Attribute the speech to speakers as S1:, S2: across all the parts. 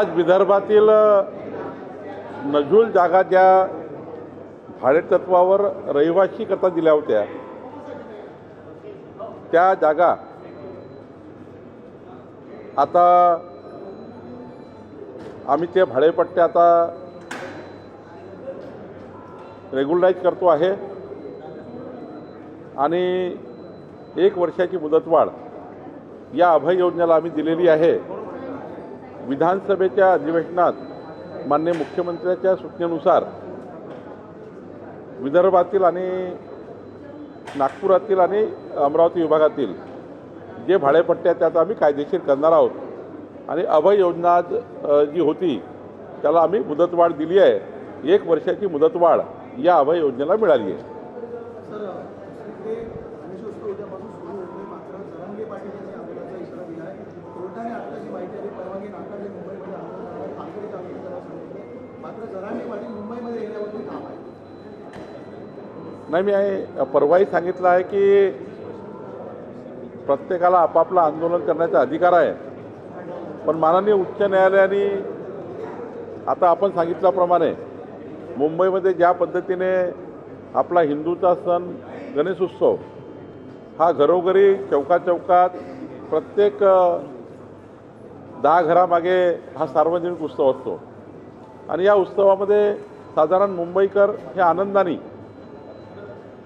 S1: आज विदर्भातील नजूल जागा ज्या भाडेतत्वावर रहिवासी करता दिल्या होत्या त्या जागा आता आम्ही ते भाडेपट्टे आता रेग्युलराईज करतो आहे. आणि एक वर्षाची मुदतवाढ या अभय योजनेला आम्ही दिलेली आहे. विधानसभेच्या अधिवेशनात मान्य मुख्यमंत्र्याच्या सूचनेनुसार विदर्भातील आणि नागपुरातील आणि अमरावती विभागातील जे भाडेपट्टे आहेत त्यात आम्ही कायदेशीर करणार आहोत. आणि अभय योजना जी होती त्याला आम्ही मुदतवाढ दिली आहे. एक वर्षाची मुदतवाढ या अभय योजनेला मिळाली आहे
S2: सर ते गणेशोत्सव उद्यापासून सुरू होतोय मात्र जरांगे पाटील यांनी आंदोलनाचा इशारा दिला आहे कोर्टाने आता जी माहिती आली परवानगी नाकारली मुंबईमध्ये आंदोलनाला ठाकरेच्या आंदोलनाला सांगितले मात्र जरांगे पाटील मुंबईमध्ये येण्यावरती ठाम आहे
S1: नाही मी परवाही सांगितलं आहे की प्रत्येकाला आपापलं आंदोलन करण्याचा अधिकार आहे. पण माननीय उच्च न्यायालयाने आता आपण सांगितल्याप्रमाणे मुंबईमध्ये ज्या पद्धतीने आपला हिंदूचा सण गणेशोत्सव हा घरोघरी चौकाचौकात चौकात प्रत्येक दहा घरामागे हा सार्वजनिक उत्सव असतो. आणि या उत्सवामध्ये साधारण मुंबईकर हे आनंदाने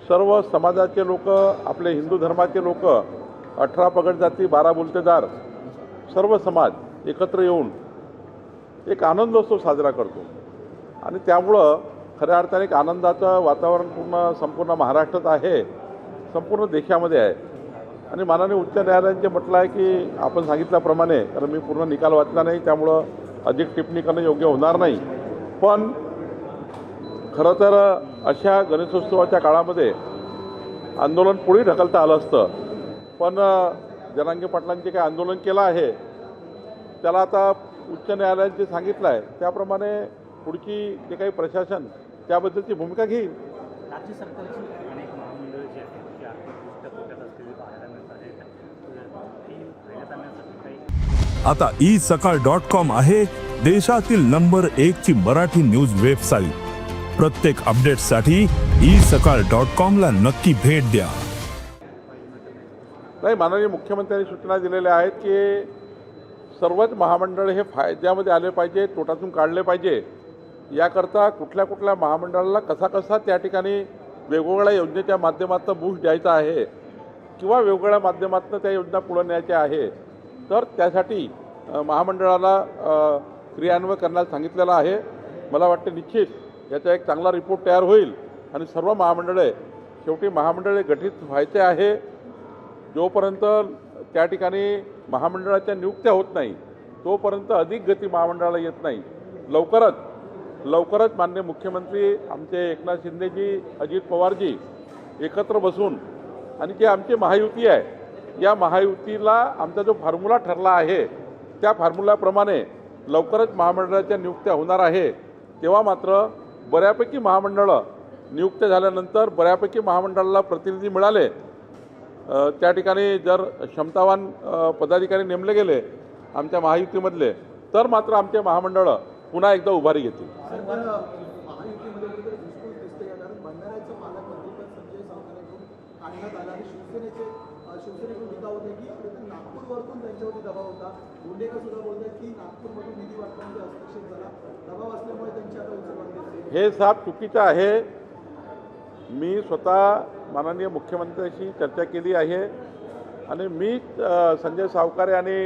S1: सर्व समाजाचे लोक आपले हिंदू धर्माचे लोक अठरा पगड जाती बारा बुलतेदार सर्व समाज एकत्र येऊन एक आनंदोत्सव साजरा करतो. आणि त्यामुळं खऱ्या अर्थाने एक आनंदाचं वातावरण पूर्ण संपूर्ण महाराष्ट्रात आहे संपूर्ण देशामध्ये आहे. आणि माननीय उच्च न्यायालयाने म्हटलं आहे की आपण सांगितल्याप्रमाणे कारण मी पूर्ण निकाल वाचला नाही त्यामुळं अधिक टिप्पणी करणं योग्य होणार नाही. पण खरं तर अशा गणेशोत्सवाच्या काळामध्ये आंदोलन पुढे ढकलता आलं असतं. पण जनांगे पाटलांचे काही आंदोलन केलं आहे त्याला आता उच्च न्यायालयाने जे सांगितलं आहे त्याप्रमाणे पुढची जे काही प्रशासन त्याबद्दलची भूमिका घेईल.
S3: राज्य सरकारची अनेक महामंडळं जी आहेत ती आर्थिकदृष्ट्या तोट्यात असलेली पाहायला मिळत आहेत तर ती फायद्यात आणण्यासाठी काही
S4: आता ई सकाळ डॉट कॉम आहे देशातील नंबर एक ची मराठी न्यूज वेबसाईट प्रत्येक अपडेटसाठी ई सकाळ डॉट कॉमला नक्की भेट द्या.
S1: नाही माननीय मुख्यमंत्र्यांनी सूचना दिलेल्या आहेत की सर्वच महामंडळ हे फायद्यामध्ये आले पाहिजे तोटातून काढले पाहिजे. याकरता कुठल्या कुठल्या महामंडळाला कसा कसा त्या ठिकाणी वेगवेगळ्या योजनेच्या माध्यमातून बूस्ट द्यायचा आहे किंवा वेगवेगळ्या माध्यमातून त्या योजना पुढे न्यायच्या आहे तर त्यासाठी महामंडळाला क्रियान्वय करण्यास सांगितलेलं आहे. मला वाटतं निश्चित याचा एक चांगला रिपोर्ट तयार होईल. आणि सर्व महामंडळे शेवटी महामंडळे गठीत व्हायचे आहे. जोपर्यंत त्या ठिकाणी महामंडळाच्या नियुक्त्या होत नाही तोपर्यंत अधिक गती महामंडळाला येत नाही. लवकरच लवकरच मान्य मुख्यमंत्री आमचे एकनाथ शिंदेजी अजित पवारजी एकत्र बसून आणि जे आमची महायुती आहे या महायुतीला आमचा जो फॉर्म्युला ठरला आहे त्या फॉर्म्युलाप्रमाणे लवकरच महामंडळाच्या नियुक्त्या होणार आहे. तेव्हा मात्र बऱ्यापैकी महामंडळं नियुक्त झाल्यानंतर बऱ्यापैकी महामंडळाला प्रतिनिधी मिळाले. त्या ठिकाणी जर क्षमतावान पदाधिकारी नेमले गेले आमच्या महायुतीमधले तर मात्र आमचे महामंडळं पुन्हा एकदा उभारी घेतील.
S2: महायुतीमध्ये शिवसेनेकडून टीका होते की कुठेतरी नागपूरवरतून त्यांच्यावरती दबाव होता. मुंडेकर सुद्धा बोलतात की नागपूरमधून निधी वाटपामध्ये हस्तक्षेप झाला. दबाव असल्यामुळे त्यांची आता उचल
S1: हे साप चुकीचं आहे. मी स्वतः माननीय मुख्यमंत्र्यांशी चर्चा केली आहे. आणि मी संजय सावकारे आणि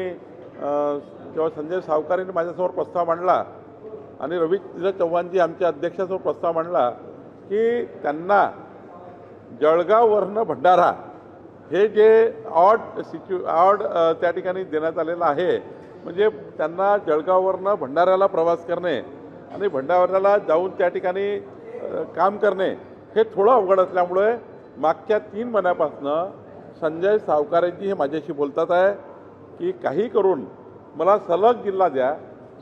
S1: जेव्हा संजय सावकारेने माझ्यासमोर प्रस्ताव मांडला आणि रवींद्र चव्हाणजी आमच्या अध्यक्षासमोर प्रस्ताव मांडला की त्यांना जळगाववरनं भंडारा हे जे ऑड सिच्यु ऑड त्या ठिकाणी देण्यात आलेलं आहे म्हणजे त्यांना जळगाववरनं भंडाऱ्याला प्रवास करणे आणि भंडाऱ्याला जाऊन त्या ठिकाणी काम करणे हे थोडं अवघड असल्यामुळे मागच्या तीन महिन्यापासनं संजय सावकारांची हे माझ्याशी बोलतात आहे की काही करून मला सलग जिल्हा द्या.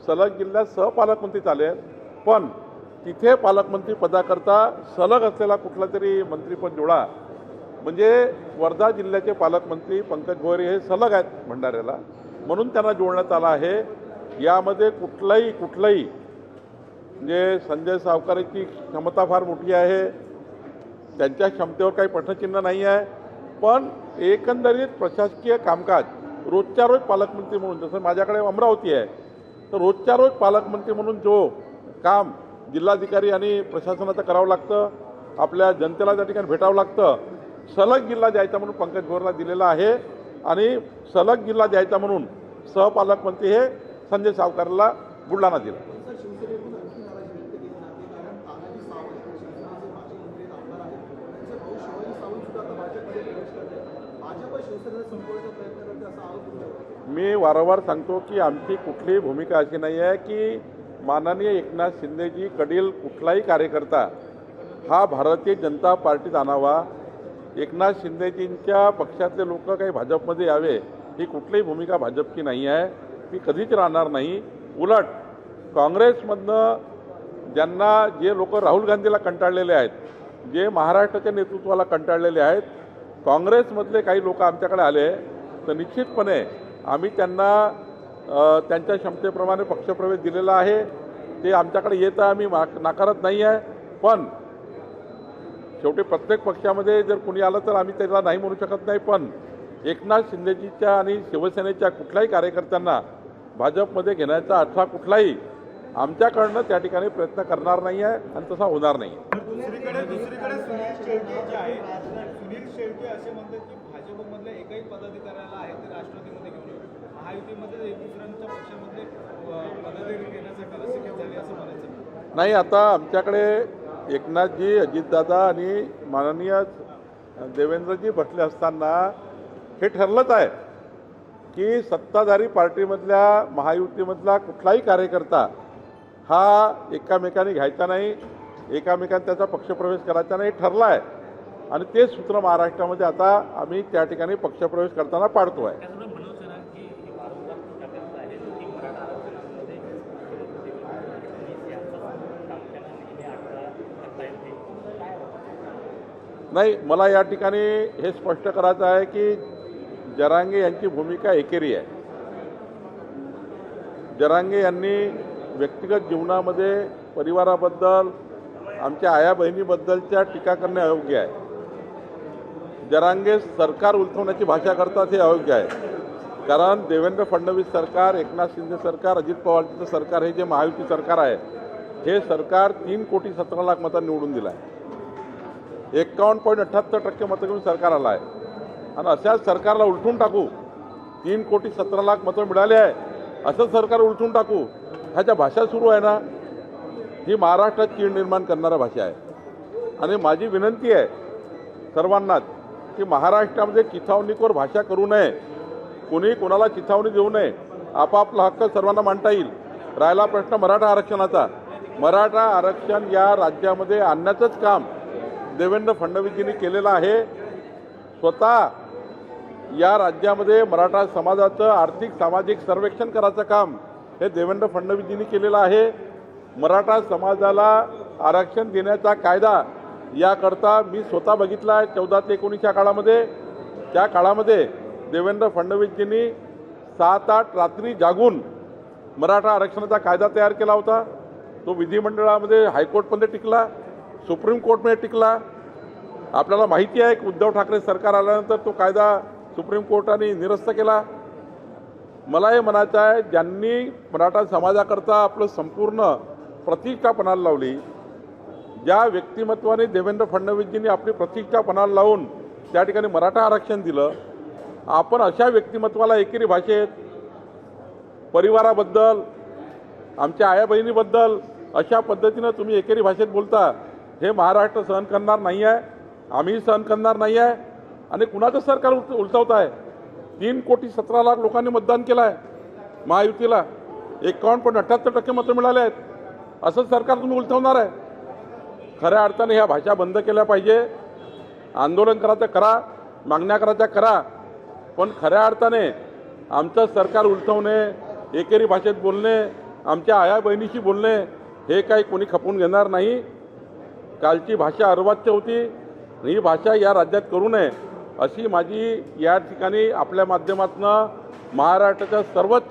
S1: सलग जिल्ह्यात सहपालकमंत्री चालेल पण तिथे पालकमंत्री पदाकरता सलग असलेला कुठला तरी मंत्रीपद जोडा. म्हणजे वर्धा जिल्ह्याचे पालकमंत्री पंकज भोयर हे सलग आहेत भंडाऱ्याला. म्हणून त्यांना जोडण्यात आलं आहे. यामध्ये कुठलाही कुठलाही म्हणजे संजय सावकाराची क्षमता फार मोठी आहे. त्यांच्या क्षमतेवर काही प्रश्नचिन्ह नाही आहे. पण एकंदरीत प्रशासकीय कामकाज रोजच्या रोज पालकमंत्री म्हणून जसं माझ्याकडे अमरावती आहे तर रोजच्या रोज पालकमंत्री म्हणून जो काम जिल्हाधिकारी आणि प्रशासनाचं करावं लागतं आपल्या जनतेला त्या ठिकाणी भेटावं लागतं सलग जिल्हा द्यायचा म्हणून पंकज गोरला दिलेला आहे. आणि सलग जिल्हा द्यायचा म्हणून सहपालकमंत्री हे संजय सावकारला बुलढाणा दिला. मी वारंवार सांगतो की आमची कुठलीही भूमिका अशी नाही आहे की माननीय एकनाथ शिंदेजीकडील कुठलाही कार्यकर्ता हा भारतीय जनता पार्टीत आणावा. एकनाथ शिंदेजींच्या पक्षातले लोक काही भाजपमध्ये यावे ही कुठलीही भूमिका भाजपची नाही आहे. ती कधीच राहणार नाही. उलट काँग्रेसमधनं ज्यांना जे लोक राहुल गांधीला कंटाळलेले आहेत जे महाराष्ट्राच्या नेतृत्वाला कंटाळलेले आहेत काँग्रेसमधले काही लोक आमच्याकडे आले तर निश्चितपणे आम्ही त्यांना त्यांच्या क्षमतेप्रमाणे पक्षप्रवेश दिलेला आहे. ते आमच्याकडे येतं आम्ही मा- नाकारत नाही आहे. पण शेवटी प्रत्येक पक्षामध्ये जर कुणी आलं तर आम्ही त्याला नाही म्हणू शकत नाही. पण एकनाथ शिंदेजीच्या आणि शिवसेनेच्या कुठल्याही कार्यकर्त्यांना भाजपमध्ये घेण्याचा अथवा कुठलाही आमच्याकडनं त्या ठिकाणी प्रयत्न करणार नाही आहे आणि तसा होणार नाही नाही आता आमच्याकडे एकनाथजी अजितदादा आणि माननीय देवेंद्रजी बसले असताना हे ठरलंच आहे की सत्ताधारी पार्टीमधल्या महायुतीमधला कुठलाही कार्यकर्ता हा एकामेकाने घ्यायचा नाही एकामेकांनी त्याचा पक्षप्रवेश करायचा नाही ठरला आहे. आणि ते सूत्र महाराष्ट्रामध्ये आता आम्ही त्या ठिकाणी पक्षप्रवेश करताना पाडतो आहे
S3: त्याचबरोबर मनोज सरांची ही वारंवार टीका करत आहे की मराठा आरक्षणामध्ये पोलीस यांचं प्रामुख्यानं नेहमी अडथळा करता येते काय वाटतं?
S1: नाही मला या ठिकाणी हे स्पष्ट करायचं आहे की जरांगे यांची भूमिका एकेरी आहे. जरांगे यांनी व्यक्तिगत जीवनामध्ये परिवाराबद्दल आमच्या आया बहिणीबद्दलच्या टीका करणे अयोग्य आहे. जरांगे सरकार उलथवण्याची भाषा करतात हे अयोग्य आहे. कारण देवेंद्र फडणवीस सरकार एकनाथ शिंदे सरकार अजित पवारचं सरकार हे जे महायुती सरकार आहे हे सरकार तीन कोटी सतरा लाख मतांनी निवडून दिलं आहे एक्कावन्न पॉईंट अठ्ठ्याहत्तर टक्के मतं घेऊन सरकार आलं आहे. आणि अशाच सरकारला उलटून टाकू तीन कोटी सतरा लाख मतं मिळाले आहे असं सरकार उलटून टाकू ह्याच्या भाषा सुरू आहे ना ही महाराष्ट्रात चीड निर्माण करणारा भाषा आहे. आणि माझी विनंती आहे सर्वांनाच की महाराष्ट्रामध्ये चिथावणीकोर भाषा करू नये कोणी कोणाला चिथावणी देऊ नये आपापला हक्क सर्वांना मांडता येईल. राहिला प्रश्न मराठा आरक्षणाचा. मराठा आरक्षण या राज्यामध्ये आणण्याचंच काम देवेंद्र फडणवीसजींनी केलेलं आहे. स्वतः या राज्यामध्ये मराठा समाजाचं आर्थिक सामाजिक सर्वेक्षण करायचं काम हे देवेंद्र फडणवीसजींनी केलेलं आहे. मराठा समाजाला आरक्षण देण्याचा कायदा याकरता मी स्वतः बघितला आहे चौदा ते एकोणीसच्या काळामध्ये. त्या काळामध्ये देवेंद्र फडणवीसजींनी सात आठ रात्री जागून मराठा आरक्षणाचा कायदा तयार केला होता. तो विधिमंडळामध्ये हायकोर्टमध्ये टिकला. सुप्रीम कोर्टमध्ये टिकला. आपल्याला माहिती आहे की उद्धव ठाकरे सरकार आल्यानंतर तो कायदा सुप्रीम कोर्टाने निरस्त केला. मला हे म्हणायचं आहे ज्यांनी मराठा समाजाकरता आपलं संपूर्ण प्रतिष्ठा पणाला लावली ज्या व्यक्तिमत्वाने देवेंद्र फडणवीसजींनी आपली प्रतिष्ठा पणाला लावून त्या ठिकाणी मराठा आरक्षण दिलं आपण अशा व्यक्तिमत्वाला एकेरी भाषेत परिवाराबद्दल आमच्या आया बहिणीबद्दल अशा पद्धतीनं तुम्ही एकेरी भाषेत बोलता. हे महाराष्ट्र सहन करणार नाही आहे आम्ही सहन करणार नाही आहे आणि कुणाचं सरकार उल उलटवत आहे? तीन कोटी सतरा लाख लोकांनी मतदान केलं आहे महायुतीला. एकावन्न पॉईंट अठ्ठ्याहत्तर टक्के मतं मिळाले आहेत. असं सरकार तुम्ही उलटवणार आहे? खऱ्या अर्थाने ह्या भाषा बंद केल्या पाहिजे. आंदोलन करायचं करा मागण्या करायच्या करा. पण खऱ्या अर्थाने आमचं सरकार उलटवणे एकेरी भाषेत बोलणे आमच्या आया बहिणीशी बोलणे हे काही कोणी खपवून घेणार नाही. कालची भाषा अर्वाच्य होती. ही भाषा या राज्यात करू नये अशी माझी या ठिकाणी आपल्या माध्यमातून महाराष्ट्राच्या सर्वच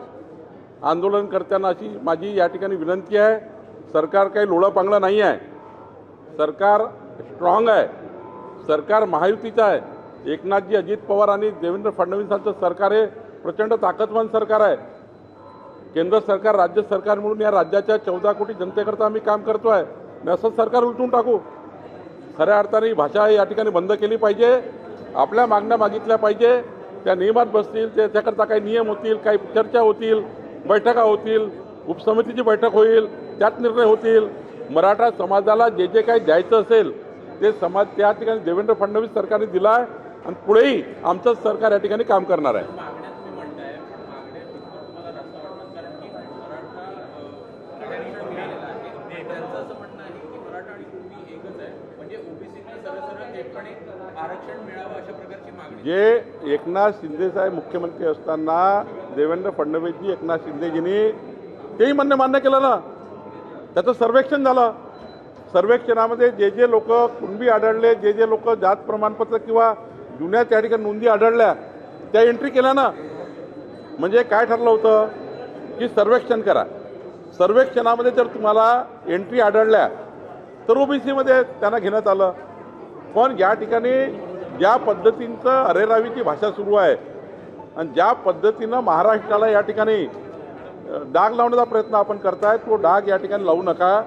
S1: आंदोलनकर्त्यांना अशी माझी या ठिकाणी विनंती आहे. सरकार काही लोळंपांगडा नाही आहे. सरकार स्ट्रॉंग आहे. सरकार महायुतीचं आहे. एकनाथजी अजित पवार आणि देवेंद्र फडणवीसांचं सरकार हे प्रचंड ताकदवान सरकार आहे. केंद्र सरकार राज्य सरकार म्हणून या राज्याच्या चौदा कोटी जनतेकरता आम्ही काम करतो आहे आणि सरकार उलटून टाकू. खऱ्या अर्थाने ही भाषा या ठिकाणी बंद केली पाहिजे. आपल्या मागण्या मागितल्या पाहिजे. त्या नियमात बसतील त्याच्याकरता त्याकरता काही नियम होतील काही चर्चा होतील बैठका होतील उपसमितीची बैठक होईल त्यात निर्णय होतील. मराठा समाजाला जे जे काही द्यायचं असेल ते समाज त्या ठिकाणी देवेंद्र फडणवीस सरकारने दिला आहे आणि पुढेही आमचंच सरकार या ठिकाणी काम करणार आहे
S5: मागण्या तुम्ही म्हणताय पण मागण्या कितपत तुम्हाला रस्ता वाटतात कारण की मराठा अ, आरक्षण मिळालेलं आहे त्यांचं असं म्हणणं आहे की मराठा आणि ओबी एकच आहे म्हणजे ओबीसीना सरळ सरळ थेटपणे आरक्षण मिळावं अशा प्रकारची मागणी
S1: जे एकनाथ शिंदेसाहेब मुख्यमंत्री असताना देवेंद्र फडणवीसजी एकनाथ शिंदेजींनी तेही म्हणणं मान्य केलं ना. त्याचं सर्वेक्षण झालं. सर्वेक्षणामध्ये जे जे लोक कुणबी आढळले जे जे लोक जात प्रमाणपत्र किंवा जुन्या त्या ठिकाणी नोंदी आढळल्या त्या एंट्री केल्या ना. म्हणजे काय ठरलं होतं? की सर्वेक्षण करा. सर्वेक्षणामध्ये जर तुम्हाला एंट्री आढळल्या तर ओबीसीमध्ये त्यांना घेण्यात आलं. पण या ठिकाणी ज्या पद्धतींचं अरेरावीची भाषा सुरू आहे आणि ज्या पद्धतीनं महाराष्ट्राला या ठिकाणी डाग लावण्याचा प्रयत्न आपण करताय तो डाग या ठिकाणी लावू नका.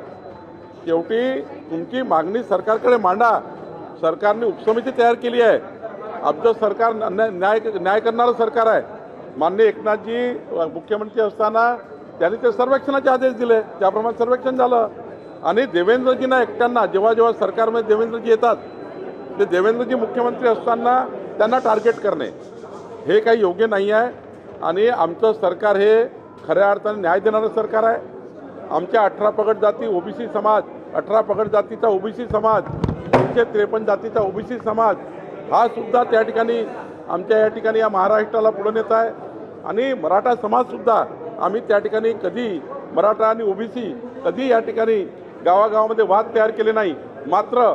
S1: शेवटी तुमची मागणी सरकारकडे मांडा. सरकारने उपसमिती तयार केली आहे. आमचं सरकार न्याय न्याय न्याय करणारं सरकार आहे. माननीय एकनाथजी मुख्यमंत्री असताना त्यांनी ते सर्वेक्षणाचे आदेश दिले. त्याप्रमाणे सर्वेक्षण झालं. आणि देवेंद्रजींना एकट्यांना जेव्हा जेव्हा सरकारमध्ये देवेंद्रजी येतात ते देवेंद्रजी मुख्यमंत्री असताना त्यांना टार्गेट करणे. हे काही योग्य नाही आहे. आणि आमचं सरकार हे खऱ्या अर्थाने न्याय देणारं सरकार आहे. आमच्या अठरा पगड जाती ओबीसी समाज अठरा पगड जातीचा ओबीसी समाज तीनशे त्रेपन्न जातीचा ओबीसी समाज हा सुद्धा त्या ठिकाणी आमच्या या ठिकाणी या महाराष्ट्राला पुढे नेत आहे. आणि मराठा समाजसुद्धा आम्ही त्या ठिकाणी कधी मराठा आणि ओबीसी कधी या ठिकाणी गावागावामध्ये वाद तयार केले नाही. मात्र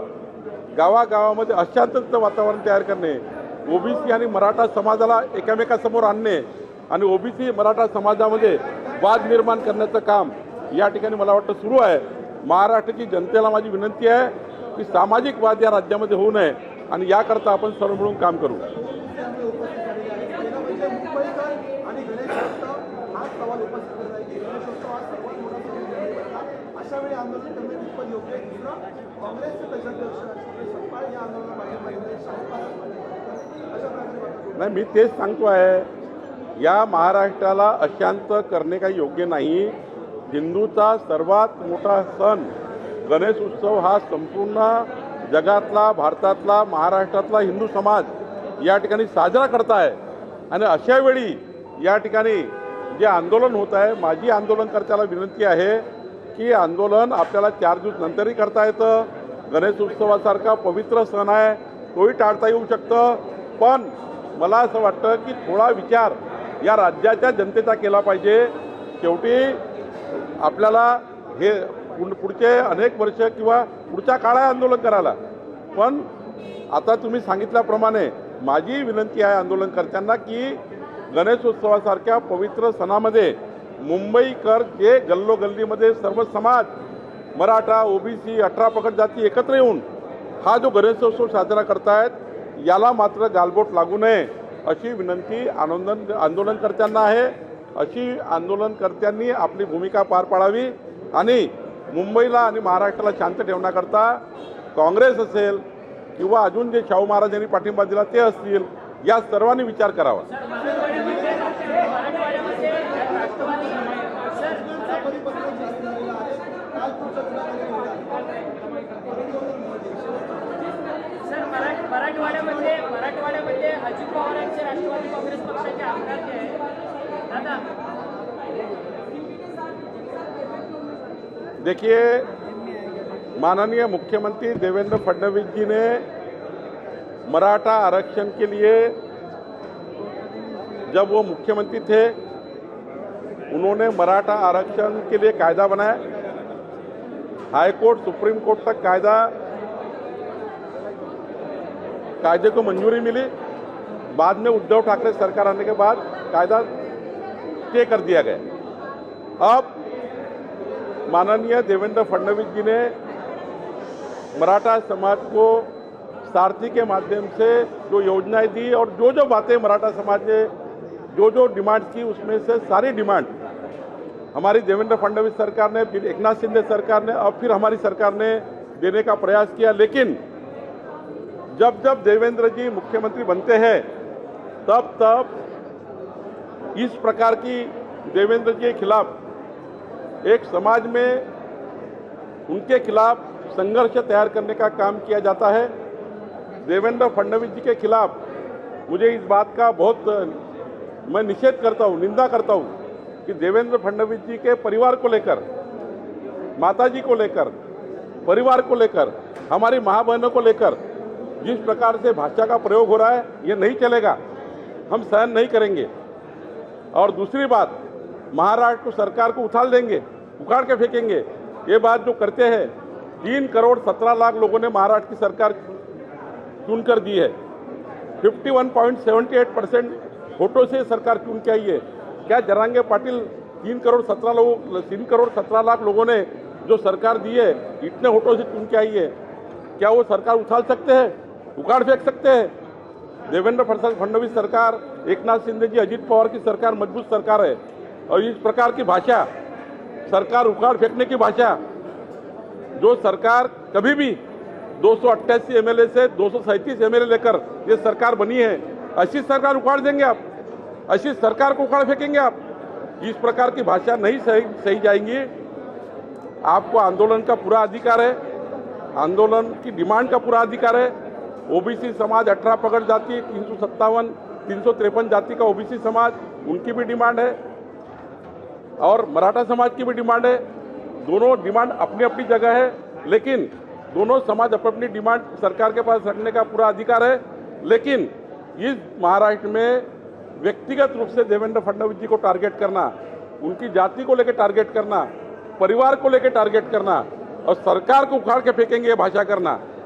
S1: गावागावामध्ये अशांतचं वातावरण तयार करणे ओबीसी आणि मराठा समाजाला एकामेकासमोर आणणे आणि ओबीसी मराठा समाजामध्ये वाद निर्माण करण्याचं काम या ठिकाणी मला वाटतं सुरू आहे. महाराष्ट्राची जनतेला माझी विनंती आहे की सामाजिक वाद या राज्यामध्ये होऊ नये आणि याकरता आपण सर्व मिळून काम करू
S2: त्यामुळे उपस्थित झालेले आहेत पहिलं म्हणजे मुंबईकर आणि गणेशोत्सव हाच सवाल उपस्थित करत आहे की गणेशोत्सव हा सर्वात मोठा सण मुंबईमधला अशा वेळी आंदोलन करणे कितपत योग्य आहे दुसरं काँग्रेसचे प्रदेशाध्यक्ष सुरेश सपकाळ या आंदोलनाला पाठिंबा देत आहेत शाहू महाराज पाठिंबा देत आहेत. अशा प्रकारे वाटतं
S1: नाही मी तेच सांगतो आहे या महाराष्ट्राला अशांत करणे काही योग्य नाही. हिंदूचा सर्वात मोठा सण गणेश उत्सव हा संपूर्ण जगातला भारतातला महाराष्ट्रातला हिंदू समाज या ठिकाणी साजरा करताय. आणि अशा वेळी या ठिकाणी जे आंदोलन होत आहे माझी आंदोलनकर्त्याला विनंती आहे की आंदोलन आपल्याला चार दिवस नंतरही करता येतं. गणेश उत्सवासारखा पवित्र सण आहे तोही टाळता येऊ शकतं. पण मला असं वाटतं की थोडा विचार या राज्याच्या जनतेचा केला पाहिजे. शेवटी आपल्याला हे पुढ- पुढचे अनेक वर्ष किंवा पुढच्या काळात आंदोलन करायला. पण आता तुम्ही सांगितल्याप्रमाणे माझी विनंती आहे आंदोलनकर्त्यांना की गणेशोत्सवासारख्या पवित्र सणामध्ये मुंबईकर जे गल्लोगल्लीमध्ये सर्व समाज मराठा ओबीसी अठरा पकड जाती एकत्र येऊन हा जो गणेशोत्सव साजरा करतायत याला मात्र गालबोट लागू नये अशी विनंती आंदोलन आंदोलनकर्त्यांना आहे. अशी आंदोलनकर्त्यांनी आपली भूमिका पार पाडावी आणि मुंबईला आणि महाराष्ट्राला शांत ठेवण्याकरता काँग्रेस असेल किंवा अजून जे शाहू महाराजांनी पाठिंबा दिला ते असतील या सर्वांनी विचार करावा
S2: परिपत्र जाहीर झालेलं आहे काल पुढच्या चुनामध्ये
S6: सर मराठ मराठवाड्यामध्ये म्हणजे मराठवाड्यामध्ये म्हणजे अजित पवारांचे राष्ट्रवादी काँग्रेस पक्षाचे आमदार जे आहेत दादा.
S1: देखिए माननीय मुख्यमंत्री देवेंद्र फडणवीस जी ने मराठा आरक्षण के लिए जब वो मुख्यमंत्री थे उन्होंने मराठा आरक्षण के लिए कायदा बनाया। हाईकोर्ट सुप्रीम कोर्ट तक कायदा कायदे को मंजूरी मिली, बाद में उद्धव ठाकरे सरकार आने के बाद कायदा स्टे कर दिया गया। अब माननीय देवेंद्र फडणवीस जी ने मराठा समाज को सारथी के माध्यम से जो योजनाएँ दी और जो जो बातें मराठा समाज ने, जो जो डिमांड की, उसमें से सारी डिमांड हमारी देवेंद्र फडणवीस सरकार ने, फिर एकनाथ शिंदे सरकार ने और फिर हमारी सरकार ने देने का प्रयास किया। लेकिन जब जब देवेंद्र जी मुख्यमंत्री बनते हैं, तब तब इस प्रकार की देवेंद्र जी के खिलाफ एक समाज में उनके खिलाफ संघर्ष तैयार करने का काम किया जाता है। देवेंद्र फडणवीस जी के खिलाफ मुझे इस बात का बहुत, मैं निषेध करता हूँ, निंदा करता हूँ कि देवेंद्र फडणवीस जी के परिवार को लेकर माता जी को लेकर, परिवार को लेकर, हमारी माँ बहनों को लेकर जिस प्रकार से भाषा का प्रयोग हो रहा है, ये नहीं चलेगा। हम सहन नहीं करेंगे। और दूसरी बात, महाराष्ट्र सरकार को उछाल देंगे, उखाड़ के फेंकेंगे। ये बात जो करते हैं, तीन करोड़ सत्रह लाख लोगों ने महाराष्ट्र की सरकार चुनकर दी है। 51.78 परसेंट वोटों से सरकार चुन के आई है। क्या जरांगे पाटिल तीन करोड़ सत्रह लोग, तीन करोड़ सत्रह लाख लोगों ने जो सरकार दी है, इतने वोटों से चुन के आई है। क्या वो सरकार उछाल सकते हैं? उखाड़ फेंक सकते हैं। देवेंद्र फडणवीस सरकार, एकनाथ शिंदे जी, अजित पवार की सरकार मज़बूत सरकार है। और इस प्रकार की भाषा, सरकार उखाड़ फेंकने की भाषा, जो सरकार कभी भी दो सौ अट्ठासी एमएलए से दो सौ सैंतीस एमएलए लेकर ये सरकार बनी है, ऐसी सरकार उखाड़ देंगे आप। ऐसी सरकार को उखाड़ फेंकेंगे आप। इस प्रकार की भाषा नहीं सही सही जाएँगी। आपको आंदोलन का पूरा अधिकार है। आंदोलन की डिमांड का पूरा अधिकार है। ओबीसी समाज अठारह पकड़ जाति, तीन सौ सत्तावन, तीन सौ तिरपन जाति का ओबीसी समाज, उनकी भी डिमांड है। और मराठा समाज की भी डिमांड है। दोनों डिमांड अपनी अपनी जगह है, लेकिन दोनों समाज अपनी अपनी डिमांड सरकार के पास रखने का पूरा अधिकार है। लेकिन इस महाराष्ट्र में व्यक्तिगत रूप से देवेंद्र फडणवीस जी को टारगेट करना, उनकी जाति को लेकर टारगेट करना, परिवार को लेकर टारगेट करना और सरकार को उखाड़ के फेंकेंगे भाषा करना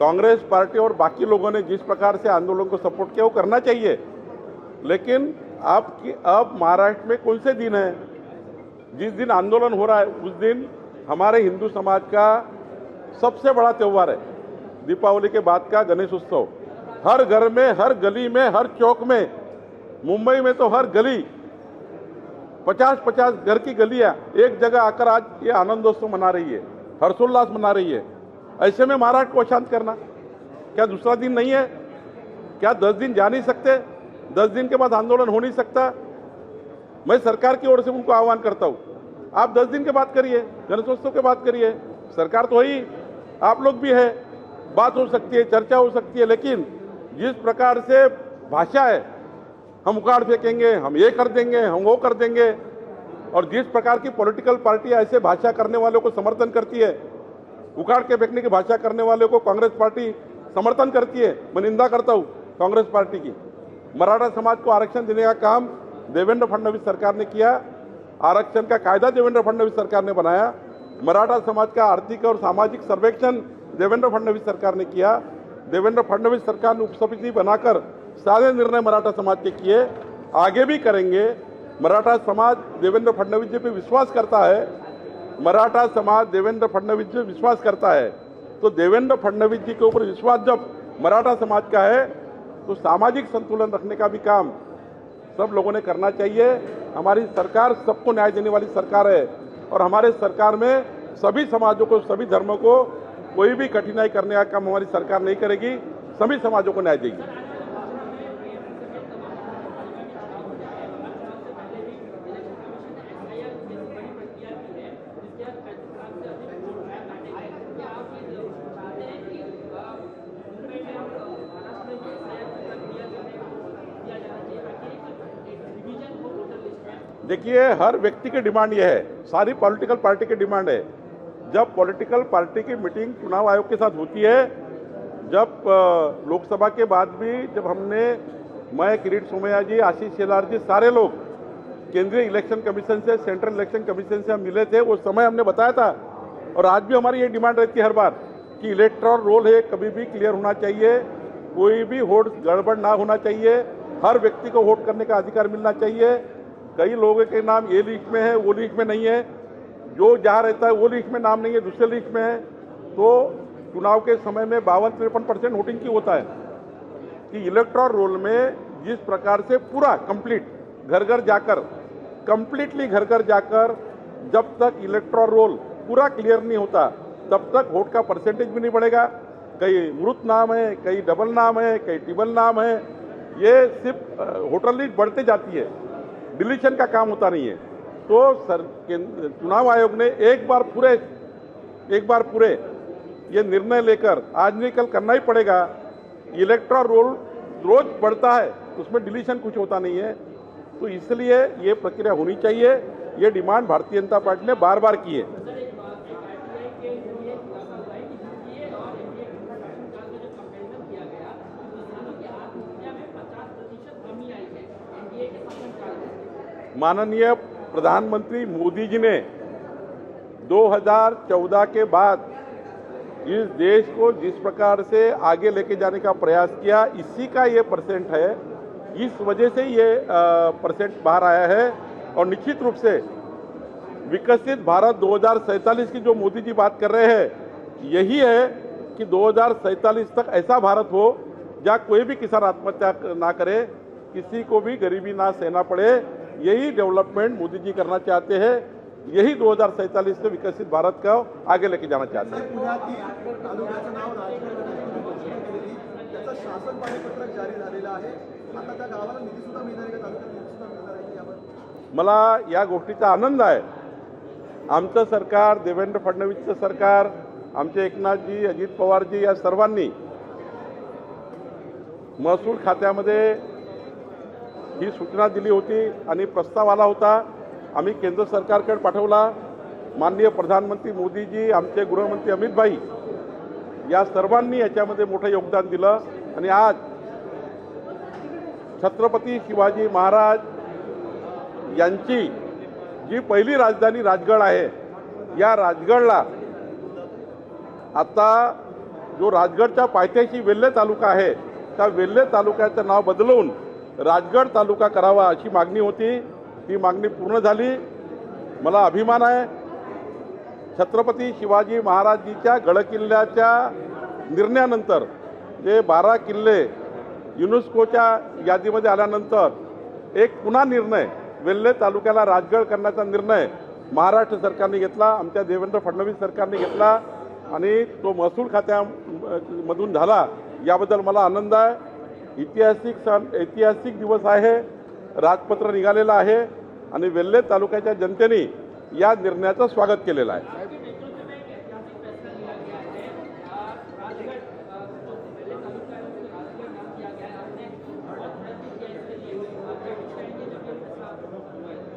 S1: कांग्रेस पार्टी और बाकी लोगों ने जिस प्रकार से आंदोलन को सपोर्ट किया, वो करना चाहिए। लेकिन अब की, अब महाराष्ट्र में कौन से दिन है? जिस दिन आंदोलन हो रहा है, उस दिन हमारे हिंदू समाज का सबसे बड़ा त्यौहार है। दीपावली के बाद का गणेश उत्सव। हर घर में, हर गली में, हर चौक में, मुंबई में तो हर गली पचास पचास घर की गलियाँ, एक जगह आकर आज ये आनंदोत्सव मना रही है, हर्षोल्लास मना रही है। ऐसे में महाराष्ट्र को अशांत करना। क्या दूसरा दिन नहीं है? क्या दस दिन जा नहीं सकते? दस दिन के बाद आंदोलन हो नहीं सकता? मैं सरकार की ओर से उनको आह्वान करता हूँ। आप दस दिन के बात करिए गणेशोत्सव के बात करिए। सरकार तो ही आप लोग भी है। बात हो सकती है, चर्चा हो सकती है, लेकिन जिस प्रकार से भाषा है, हम उखाड़ फेंकेंगे, हम ये कर देंगे, हम वो कर देंगे, और जिस प्रकार की पॉलिटिकल पार्टी ऐसे भाषा करने वालों को समर्थन करती है उखाड़ के फेंकने की भाषा करने वाले को कांग्रेस पार्टी समर्थन करती है, मैं निंदा करता हूँ कांग्रेस पार्टी की। मराठा समाज को आरक्षण देने का काम देवेंद्र फडणवीस सरकार ने किया, आरक्षण का कायदा देवेंद्र फडणवीस सरकार ने बनाया, मराठा समाज का आर्थिक और सामाजिक सर्वेक्षण देवेंद्र फडणवीस सरकार ने किया, देवेंद्र फडणवीस सरकार ने उपसमिति बनाकर सारे निर्णय मराठा समाज के किए, आगे भी करेंगे। मराठा समाज देवेंद्र फडणवीस जी पे विश्वास करता है मराठा समाज देवेंद्र फडणवीस जी विश्वास करता है तो देवेंद्र फडणवीस जी के ऊपर विश्वास जब मराठा समाज का है तो सामाजिक संतुलन रखने का भी काम सब लोगों ने करना चाहिए। हमारी सरकार सबको न्याय देने वाली सरकार है और हमारे सरकार में सभी समाजों को, सभी धर्मों को कोई भी कठिनाई करने का काम हमारी सरकार नहीं करेगी, सभी समाजों को न्याय देगी। देखिए, हर व्यक्ति की डिमांड यह है। सारी पॉलिटिकल पार्टी की डिमांड है। जब पॉलिटिकल पार्टी की मीटिंग चुनाव आयोग के साथ होती है, जब लोकसभा के बाद भी जब हमने, मैं, किरीट सोमैया जी, आशीष शेलार जी, सारे लोग केंद्रीय इलेक्शन कमीशन से, सेंट्रल इलेक्शन कमीशन से हम मिले थे उस समय हमने बताया था। और आज भी हमारी ये डिमांड रहती है हर बार कि इलेक्ट्रॉल रोल है, कभी भी क्लियर होना चाहिए, कोई भी वोट गड़बड़ ना होना चाहिए, हर व्यक्ति को वोट करने का अधिकार मिलना चाहिए। कई लोगों के नाम ये लिस्ट में है, वो लिस्ट में नहीं है। जो जहाँ रहता है वो लिस्ट में नाम नहीं है, दूसरे लिस्ट में है। तो चुनाव के समय में बावन तिरपन परसेंट वोटिंग की होता है कि इलेक्ट्रॉल रोल में जिस प्रकार से पूरा कंप्लीट घर घर जाकर कंप्लीटली घर घर जाकर जब तक इलेक्ट्रॉल रोल पूरा क्लियर नहीं होता, तब तक वोट का परसेंटेज भी नहीं बढ़ेगा। कई मृत नाम है, कई डबल नाम है, कई टिबल नाम है। ये सिर्फ़ होटल लिस्ट बढ़ते जाती है। डिलीशन का काम होता नहीं है। तो सर चुनाव आयोग ने एक बार पूरे, एक बार पूरे ये निर्णय लेकर, आज नहीं, कल करना ही पड़ेगा। इलेक्ट्रॉन रोल, रोज बढ़ता है, उसमें डिलीशन कुछ होता नहीं है। तो इसलिए ये प्रक्रिया होनी चाहिए। ये डिमांड भारतीय जनता पार्टी ने बार बार की है। माननीय प्रधानमंत्री मोदी जी ने 2014 के बाद इस देश को जिस प्रकार से आगे लेके जाने का प्रयास किया, इसी का ये परसेंट है। इस वजह से ये परसेंट बाहर आया है और निश्चित रूप से विकसित भारत 2047 की जो मोदी जी बात कर रहे हैं, यही है कि 2047 तक ऐसा भारत हो जहाँ कोई भी किसान आत्महत्या ना करे, किसी को भी गरीबी ना सहना पड़े यही डेवलपमेंट मोदी जी करना चाहते हैं यही 2047 से विकसित भारत का आगे लेके जाना चाहते हैं। मला या गोष्टीचा आनंद आहे. आमचं सरकार देवेंद्र फडणवीसचं सरकार आमचे एकनाथजी अजित पवारजी या सर्वांनी महसूल खात्यामध्ये ही सूचना दिली होती आणि प्रस्ताव आला होता. आम्ही केंद्र सरकारकडे पाठवला. माननीय प्रधानमंत्री मोदीजी आमचे गृहमंत्री अमित भाई या सर्वांनी याच्यामध्ये मोठं योगदान दिलं. आणि आज छत्रपती शिवाजी महाराज यांची जी पहिली राजधानी राजगड आहे या राजगडला आता जो राजगडच्या पायथ्याशी वेल्हे तालुका आहे त्या वेल्हे तालुक्याचं नाव बदलवून राजगड तालुका करावा अशी मागणी होती. ती मागणी पूर्ण झाली. मला अभिमान आहे. छत्रपती शिवाजी महाराजजीच्या गडकिल्ल्याच्या निर्णयानंतर जे बारा किल्ले युनेस्कोच्या यादीमध्ये आल्यानंतर एक पुन्हा निर्णय वेल्हे तालुक्याला राजगड करण्याचा निर्णय महाराष्ट्र सरकारने घेतला आमच्या देवेंद्र फडणवीस सरकारने घेतला आणि तो महसूल खात्यामधून झाला याबद्दल मला आनंद आहे. ऐतिहासिक सण ऐतिहासिक दिवस आहे. राजपत्र निघालेलं आहे. आणि वेल्हे तालुक्याच्या जनतेने या निर्णयाचं स्वागत केलेलं आहे.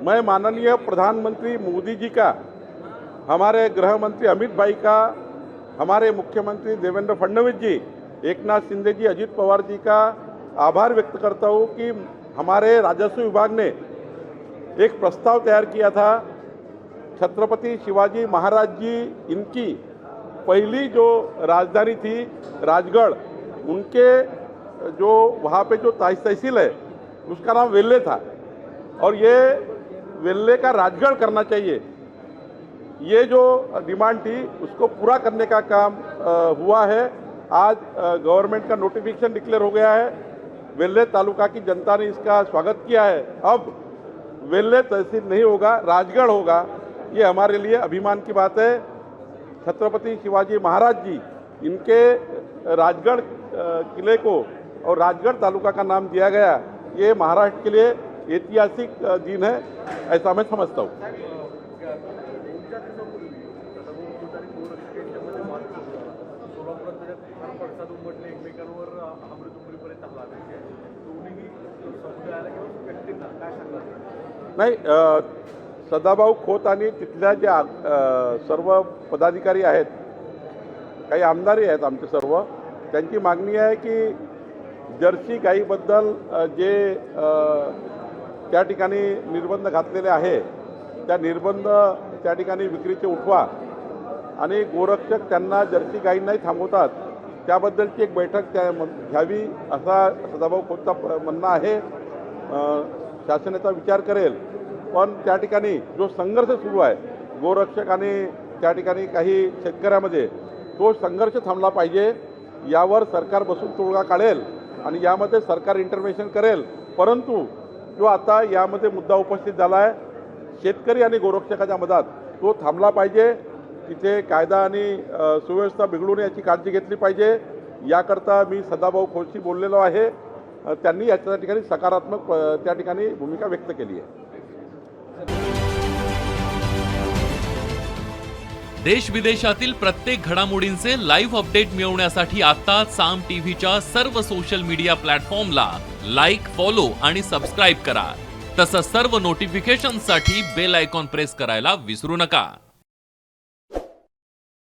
S1: मैं माननीय प्रधानमंत्री मोदी जी का हमारे गृह मंत्री अमित भाई का हमारे मुख्यमंत्री देवेंद्र फडणवीस जी एक नाथ शिंदे जी, अजित पवार जी का आभार व्यक्त करता हूँ कि हमारे राजस्व विभाग ने एक प्रस्ताव तैयार किया था। छत्रपति शिवाजी महाराज जी, इनकी पहली जो राजधानी थी राजगढ़, उनके जो वहाँ पे जो तहस- तहसील है, उसका नाम वेल्ले था। और ये वेल्ले का राजगढ़ करना चाहिए। ये जो डिमांड थी, उसको पूरा करने का काम हुआ है। आज गवर्नमेंट का नोटिफिकेशन डिक्लेयर हो गया है। वेल्ले तालुका की जनता ने इसका स्वागत किया है। अब वेल्ले तहसील नहीं होगा, राजगढ़ होगा, ये हमारे लिए अभिमान की बात है। छत्रपति शिवाजी महाराज जी, इनके राजगढ़ किले को और राजगढ़ तालुका का नाम दिया गया, ये महाराष्ट्र के लिए ऐतिहासिक दिन है, ऐसा मैं समझता हूँ। नाही सदाभाऊ खोत आणि तिथल्या ज्या सर्व पदाधिकारी आहेत काही आमदारही आहेत आमचे सर्व त्यांची मागणी आहे की जर्सी गाईबद्दल जे त्या ठिकाणी निर्बंध घातलेले आहे त्या निर्बंध त्या ठिकाणी विक्रीचे उठवा आणि गोरक्षक त्यांना जर्सी गाईंनाही थांबवतात त्याबद्दलची एक बैठक त्या म- घ्यावी असा सदाभाऊ खोतचा प- म्हणणं आहे. शासनाचा विचार करेल. पण त्या ठिकाणी जो संघर्ष सुरू आहे गोरक्षक आणि त्या ठिकाणी काही शेतकऱ्यामध्ये तो संघर्ष थांबला पाहिजे. यावर सरकार बसून तोडगा काढेल आणि यामध्ये सरकार इंटरव्हेन्शन करेल. परंतु जो आता यामध्ये मुद्दा उपस्थित झाला आहे शेतकरी आणि गोरक्षकाच्या मधात तो थांबला पाहिजे. तिथे कायदा आणि सुव्यवस्था बिघडू नये याची काळजी घेतली पाहिजे. याकरता मी सदाभाऊ खोशी बोललेलो आहे. त्यांनी याच्या ठिकाणी सकारात्मक त्या ठिकाणी भूमिका व्यक्त केली आहे.
S7: देश विदेशातील प्रत्येक घडामोडींचे लाईव्ह अपडेट मिळवण्यासाठी आता साम टीव्हीच्या सर्व सोशल मीडिया प्लॅटफॉर्मला लाईक फॉलो आणि सबस्क्राईब करा. तसंच सर्व नोटिफिकेशनसाठी बेल आयकॉन प्रेस करायला विसरू नका.